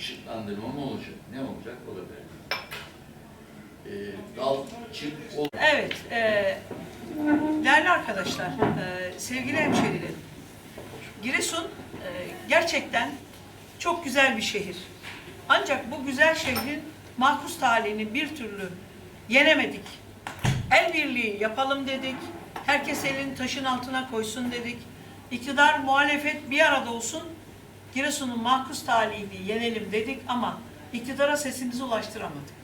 ışıklandırma mı olacak? Ne olacak? O da belli. Ee, dal, çık, ol. Evet, e, değerli arkadaşlar, e, sevgili hemşehrilerim. Giresun e, gerçekten çok güzel bir şehir. Ancak bu güzel şehrin mahpus talihini bir türlü yenemedik. El birliği yapalım dedik. Herkes elini taşın altına koysun dedik. İktidar, muhalefet bir arada olsun. Giresun'un mahpus talihini yenelim dedik ama iktidara sesimizi ulaştıramadık.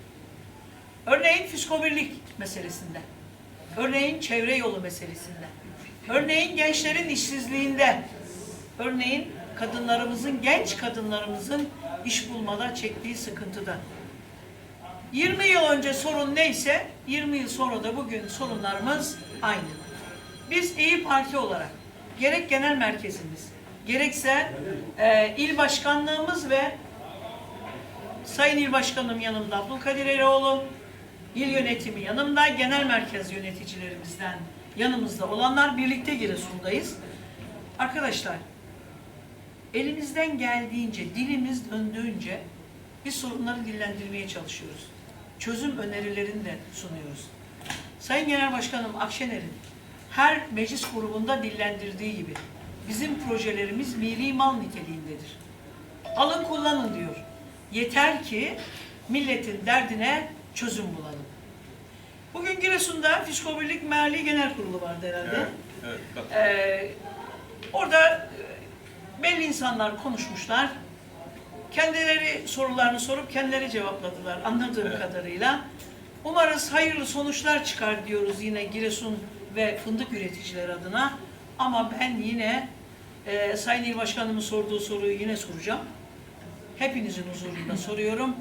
Örneğin fiskobirlik meselesinde. Örneğin çevre yolu meselesinde. Örneğin gençlerin işsizliğinde. Örneğin kadınlarımızın, genç kadınlarımızın iş bulmada çektiği sıkıntıda. 20 yıl önce sorun neyse 20 yıl sonra da bugün sorunlarımız aynı. Biz İyi Parti olarak gerek genel merkezimiz, gerekse e, il başkanlığımız ve Sayın İl Başkanım yanımda, Abdülkadir Eroğlu, il yönetimi yanımda, genel merkez yöneticilerimizden yanımızda olanlar birlikte Giresun'dayız. Arkadaşlar, elimizden geldiğince, dilimiz döndüğünce biz sorunları dillendirmeye çalışıyoruz. Çözüm önerilerini de sunuyoruz. Sayın Genel Başkanım Akşener'in her meclis grubunda dillendirdiği gibi bizim projelerimiz milli mal niteliğindedir. Alın kullanın diyor. Yeter ki milletin derdine çözüm bulalım. Bugün Giresun'da Fiskobirlik Mali Genel Kurulu vardı herhalde. Evet, bak. Ee, orada e, belli insanlar konuşmuşlar. Kendileri sorularını sorup kendileri cevapladılar anladığım Evet. kadarıyla. Umarız hayırlı sonuçlar çıkar diyoruz yine Giresun ve fındık üreticiler adına. Ama ben yine e, Sayın İl Başkanımın sorduğu soruyu yine soracağım. Hepinizin huzurunda soruyorum.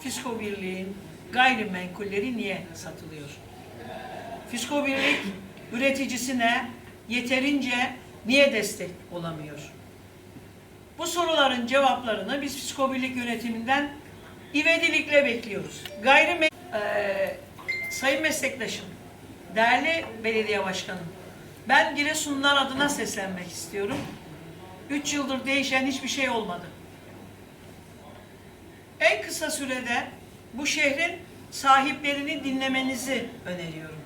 Fisko Birliği'nin gayrimenkulleri niye satılıyor? Fisko Birlik üreticisine yeterince niye destek olamıyor? Bu soruların cevaplarını biz Fisko Birlik yönetiminden ivedilikle bekliyoruz. Gayri Eee, sayın meslektaşım, değerli belediye başkanım, ben Giresunlular adına seslenmek istiyorum. Üç yıldır değişen hiçbir şey olmadı. En kısa sürede bu şehrin sahiplerini dinlemenizi öneriyorum.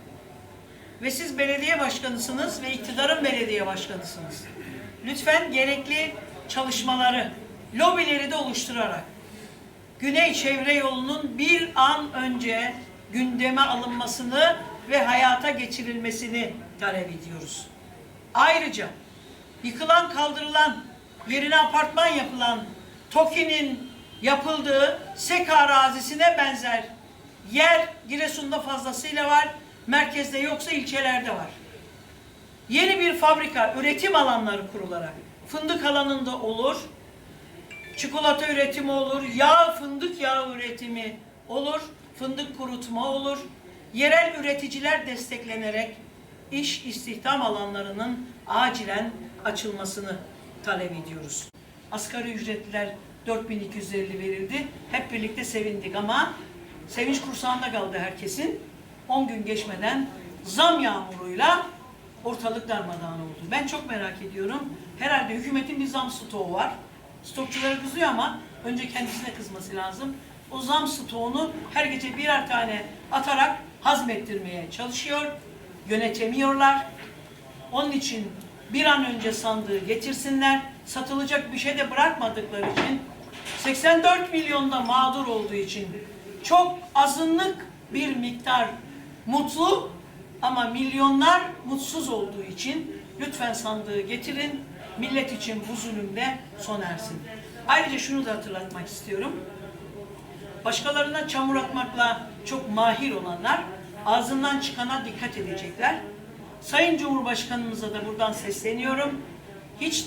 Ve siz belediye başkanısınız ve iktidarın belediye başkanısınız. Lütfen gerekli çalışmaları, lobileri de oluşturarak Güney Çevre Yolu'nun bir an önce gündeme alınmasını ve hayata geçirilmesini talep ediyoruz. Ayrıca yıkılan kaldırılan, yerine apartman yapılan TOKİ'nin yapıldığı SEK arazisine benzer yer Giresun'da fazlasıyla var, merkezde yoksa ilçelerde var. Yeni bir fabrika, üretim alanları kurularak fındık alanında olur, çikolata üretimi olur, yağ, fındık yağı üretimi olur, fındık kurutma olur. Yerel üreticiler desteklenerek iş istihdam alanlarının acilen açılmasını talep ediyoruz. Asgari ücretliler 4250 verildi. Hep birlikte sevindik ama sevinç kursağında kaldı herkesin. 10 gün geçmeden zam yağmuruyla ortalık darmadağın oldu. Ben çok merak ediyorum. Herhalde hükümetin bir zam stoğu var. Stokçulara kızıyor ama önce kendisine kızması lazım. O zam stoğunu her gece birer tane atarak hazmettirmeye çalışıyor. Yönetemiyorlar. Onun için bir an önce sandığı getirsinler. Satılacak bir şey de bırakmadıkları için 84 milyonda mağdur olduğu için çok azınlık bir miktar mutlu ama milyonlar mutsuz olduğu için lütfen sandığı getirin. Millet için bu zulümde sona ersin. Ayrıca şunu da hatırlatmak istiyorum. Başkalarına çamur atmakla çok mahir olanlar ağzından çıkana dikkat edecekler. Sayın Cumhurbaşkanımıza da buradan sesleniyorum. Hiç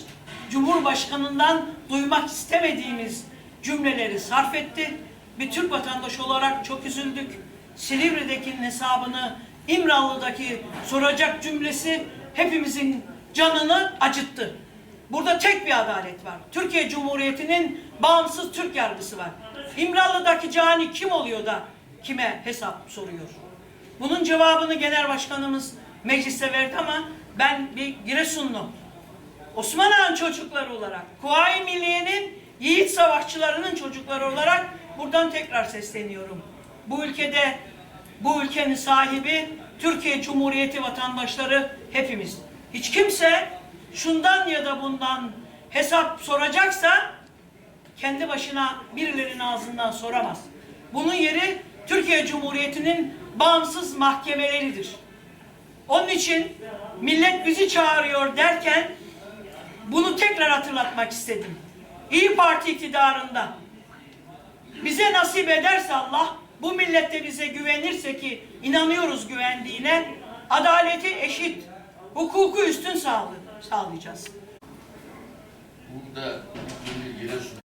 Cumhurbaşkanından duymak istemediğimiz cümleleri sarf etti. Bir Türk vatandaşı olarak çok üzüldük. Silivri'deki hesabını İmralı'daki soracak cümlesi hepimizin canını acıttı. Burada tek bir adalet var. Türkiye Cumhuriyeti'nin bağımsız Türk yargısı var. İmralı'daki cani kim oluyor da kime hesap soruyor? Bunun cevabını genel başkanımız mecliste verdi ama ben bir Giresunlu, Osman Han çocukları olarak Kuvayi Milliye'nin yiğit savaşçılarının çocukları olarak buradan tekrar sesleniyorum. Bu ülkede, bu ülkenin sahibi Türkiye Cumhuriyeti vatandaşları hepimiz. Hiç kimse şundan ya da bundan hesap soracaksa kendi başına birilerinin ağzından soramaz. Bunun yeri Türkiye Cumhuriyeti'nin bağımsız mahkemeleridir. Onun için millet bizi çağırıyor derken bunu tekrar hatırlatmak istedim. İyi Parti iktidarında bize nasip ederse Allah bu millette bize güvenirse ki inanıyoruz güvendiğine adaleti eşit, hukuku üstün sağlayacağız. Burada şimdi Giresun'a